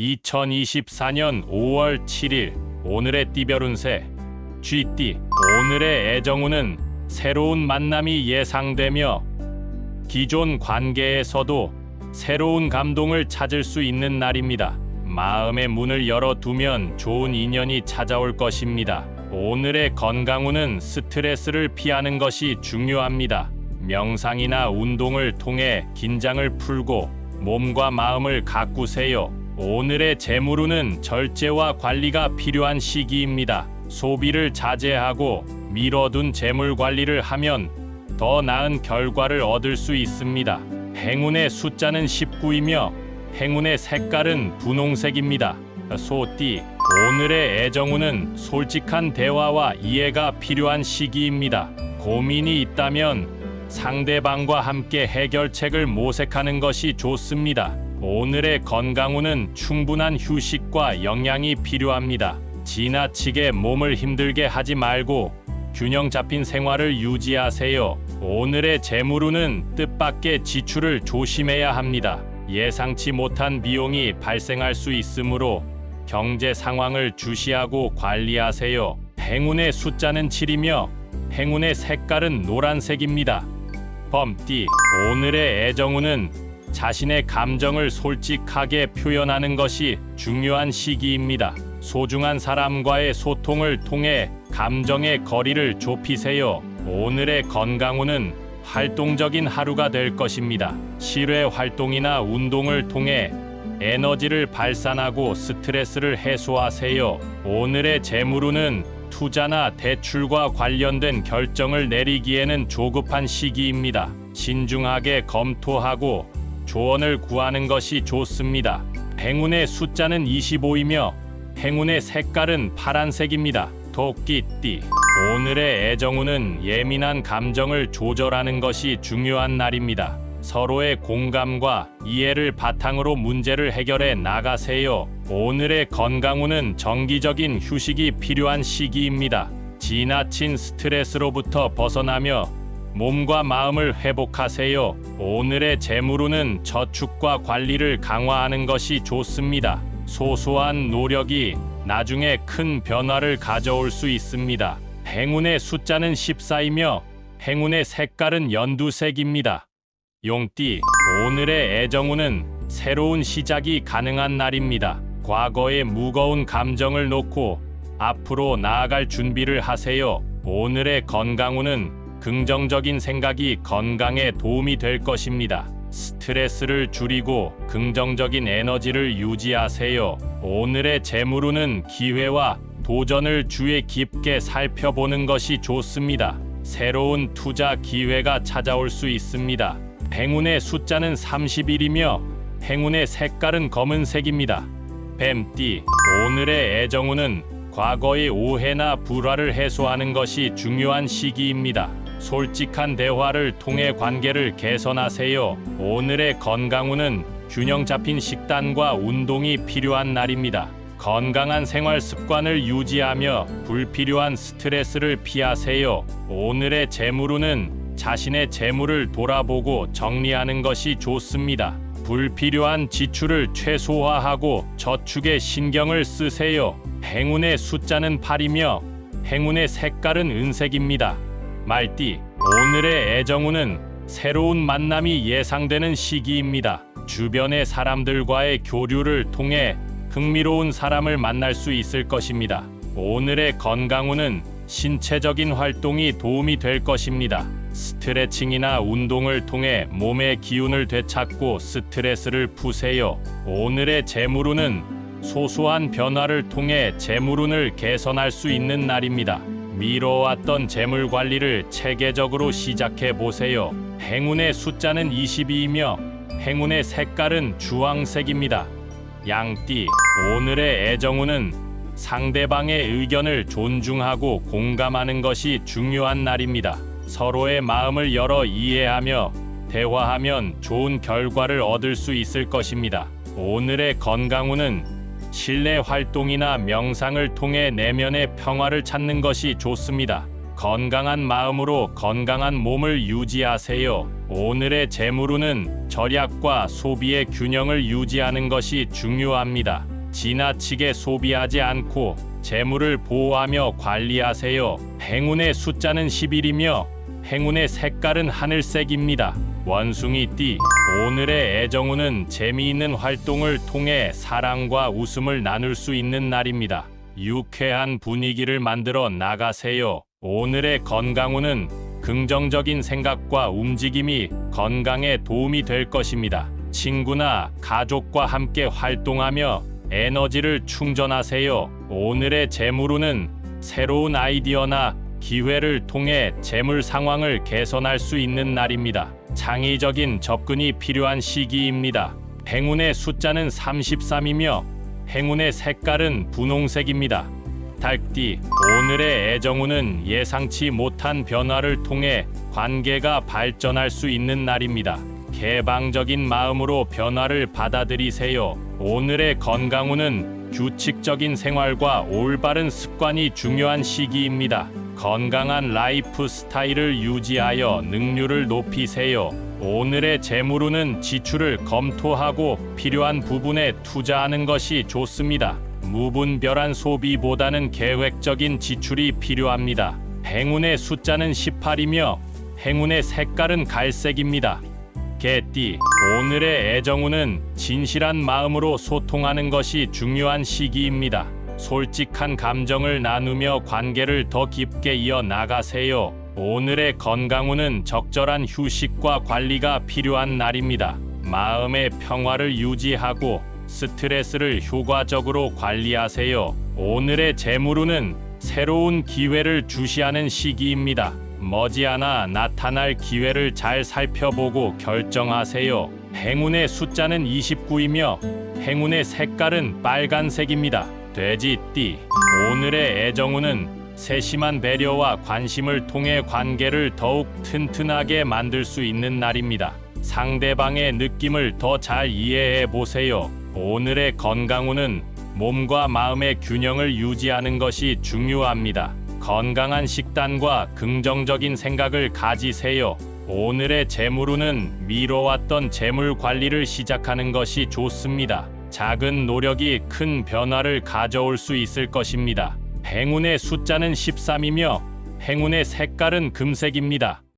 2024년 5월 7일 오늘의 띠별운세 쥐띠 오늘의 애정운은 새로운 만남이 예상되며 기존 관계에서도 새로운 감동을 찾을 수 있는 날입니다. 마음의 문을 열어두면 좋은 인연이 찾아올 것입니다. 오늘의 건강운은 스트레스를 피하는 것이 중요합니다. 명상이나 운동을 통해 긴장을 풀고 몸과 마음을 가꾸세요. 오늘의 재물운은 절제와 관리가 필요한 시기입니다. 소비를 자제하고 미뤄둔 재물 관리를 하면 더 나은 결과를 얻을 수 있습니다. 행운의 숫자는 19이며 행운의 색깔은 분홍색입니다. 소띠 오늘의 애정운은 솔직한 대화와 이해가 필요한 시기입니다. 고민이 있다면 상대방과 함께 해결책을 모색하는 것이 좋습니다. 오늘의 건강운은 충분한 휴식과 영양이 필요합니다. 지나치게 몸을 힘들게 하지 말고 균형 잡힌 생활을 유지하세요. 오늘의 재물운은 뜻밖의 지출을 조심해야 합니다. 예상치 못한 비용이 발생할 수 있으므로 경제 상황을 주시하고 관리하세요. 행운의 숫자는 7이며 행운의 색깔은 노란색입니다. 범띠 오늘의 애정운은 자신의 감정을 솔직하게 표현하는 것이 중요한 시기입니다. 소중한 사람과의 소통을 통해 감정의 거리를 좁히세요. 오늘의 건강운은 활동적인 하루가 될 것입니다. 실외 활동이나 운동을 통해 에너지를 발산하고 스트레스를 해소하세요. 오늘의 재물운은 투자나 대출과 관련된 결정을 내리기에는 조급한 시기입니다. 신중하게 검토하고 조언을 구하는 것이 좋습니다. 행운의 숫자는 25이며 행운의 색깔은 파란색입니다. 토끼띠 오늘의 애정운은 예민한 감정을 조절하는 것이 중요한 날입니다. 서로의 공감과 이해를 바탕으로 문제를 해결해 나가세요. 오늘의 건강운은 정기적인 휴식이 필요한 시기입니다. 지나친 스트레스로부터 벗어나며 몸과 마음을 회복하세요. 오늘의 재물운은 저축과 관리를 강화하는 것이 좋습니다. 소소한 노력이 나중에 큰 변화를 가져올 수 있습니다. 행운의 숫자는 14이며 행운의 색깔은 연두색입니다. 용띠 오늘의 애정운은 새로운 시작이 가능한 날입니다. 과거의 무거운 감정을 놓고 앞으로 나아갈 준비를 하세요. 오늘의 건강운은 긍정적인 생각이 건강에 도움이 될 것입니다. 스트레스를 줄이고 긍정적인 에너지를 유지하세요. 오늘의 재물운은 기회와 도전을 주의 깊게 살펴보는 것이 좋습니다. 새로운 투자 기회가 찾아올 수 있습니다. 행운의 숫자는 31이며 행운의 색깔은 검은색입니다. 뱀띠 오늘의 애정운은 과거의 오해나 불화를 해소하는 것이 중요한 시기입니다. 솔직한 대화를 통해 관계를 개선하세요. 오늘의 건강운은 균형 잡힌 식단과 운동이 필요한 날입니다. 건강한 생활 습관을 유지하며 불필요한 스트레스를 피하세요. 오늘의 재물운은 자신의 재물을 돌아보고 정리하는 것이 좋습니다. 불필요한 지출을 최소화하고 저축에 신경을 쓰세요. 행운의 숫자는 8이며 행운의 색깔은 은색입니다. 말띠 오늘의 애정운은 새로운 만남이 예상되는 시기입니다. 주변의 사람들과의 교류를 통해 흥미로운 사람을 만날 수 있을 것입니다. 오늘의 건강운은 신체적인 활동이 도움이 될 것입니다. 스트레칭이나 운동을 통해 몸의 기운을 되찾고 스트레스를 푸세요. 오늘의 재물운은 소소한 변화를 통해 재물운을 개선할 수 있는 날입니다. 미뤄왔던 재물 관리를 체계적으로 시작해 보세요. 행운의 숫자는 22이며 행운의 색깔은 주황색입니다. 양띠 오늘의 애정운은 상대방의 의견을 존중하고 공감하는 것이 중요한 날입니다. 서로의 마음을 열어 이해하며 대화하면 좋은 결과를 얻을 수 있을 것입니다. 오늘의 건강운은 실내 활동이나 명상을 통해 내면의 평화를 찾는 것이 좋습니다. 건강한 마음으로 건강한 몸을 유지하세요. 오늘의 재물운은 절약과 소비의 균형을 유지하는 것이 중요합니다. 지나치게 소비하지 않고 재물을 보호하며 관리하세요. 행운의 숫자는 11이며 행운의 색깔은 하늘색입니다. 원숭이 띠 오늘의 애정운은 재미있는 활동을 통해 사랑과 웃음을 나눌 수 있는 날입니다. 유쾌한 분위기를 만들어 나가세요. 오늘의 건강운은 긍정적인 생각과 움직임이 건강에 도움이 될 것입니다. 친구나 가족과 함께 활동하며 에너지를 충전하세요. 오늘의 재물운은 새로운 아이디어나 기회를 통해 재물 상황을 개선할 수 있는 날입니다. 창의적인 접근이 필요한 시기입니다. 행운의 숫자는 33이며 행운의 색깔은 분홍색입니다. 달띠 오늘의 애정운은 예상치 못한 변화를 통해 관계가 발전할 수 있는 날입니다. 개방적인 마음으로 변화를 받아들이세요. 오늘의 건강운은 규칙적인 생활과 올바른 습관이 중요한 시기입니다. 건강한 라이프 스타일을 유지하여 능률을 높이세요. 오늘의 재물운은 지출을 검토하고 필요한 부분에 투자하는 것이 좋습니다. 무분별한 소비보다는 계획적인 지출이 필요합니다. 행운의 숫자는 18이며 행운의 색깔은 갈색입니다. 개띠 오늘의 애정운은 진실한 마음으로 소통하는 것이 중요한 시기입니다. 솔직한 감정을 나누며 관계를 더 깊게 이어 나가세요. 오늘의 건강운은 적절한 휴식과 관리가 필요한 날입니다. 마음의 평화를 유지하고 스트레스를 효과적으로 관리하세요. 오늘의 재물운은 새로운 기회를 주시하는 시기입니다. 머지않아 나타날 기회를 잘 살펴보고 결정하세요. 행운의 숫자는 29이며 행운의 색깔은 빨간색입니다. 돼지띠 오늘의 애정운은 세심한 배려와 관심을 통해 관계를 더욱 튼튼하게 만들 수 있는 날입니다. 상대방의 느낌을 더 잘 이해해 보세요. 오늘의 건강운은 몸과 마음의 균형을 유지하는 것이 중요합니다. 건강한 식단과 긍정적인 생각을 가지세요. 오늘의 재물운은 미뤄왔던 재물 관리를 시작하는 것이 좋습니다. 작은 노력이 큰 변화를 가져올 수 있을 것입니다. 행운의 숫자는 13이며 행운의 색깔은 금색입니다.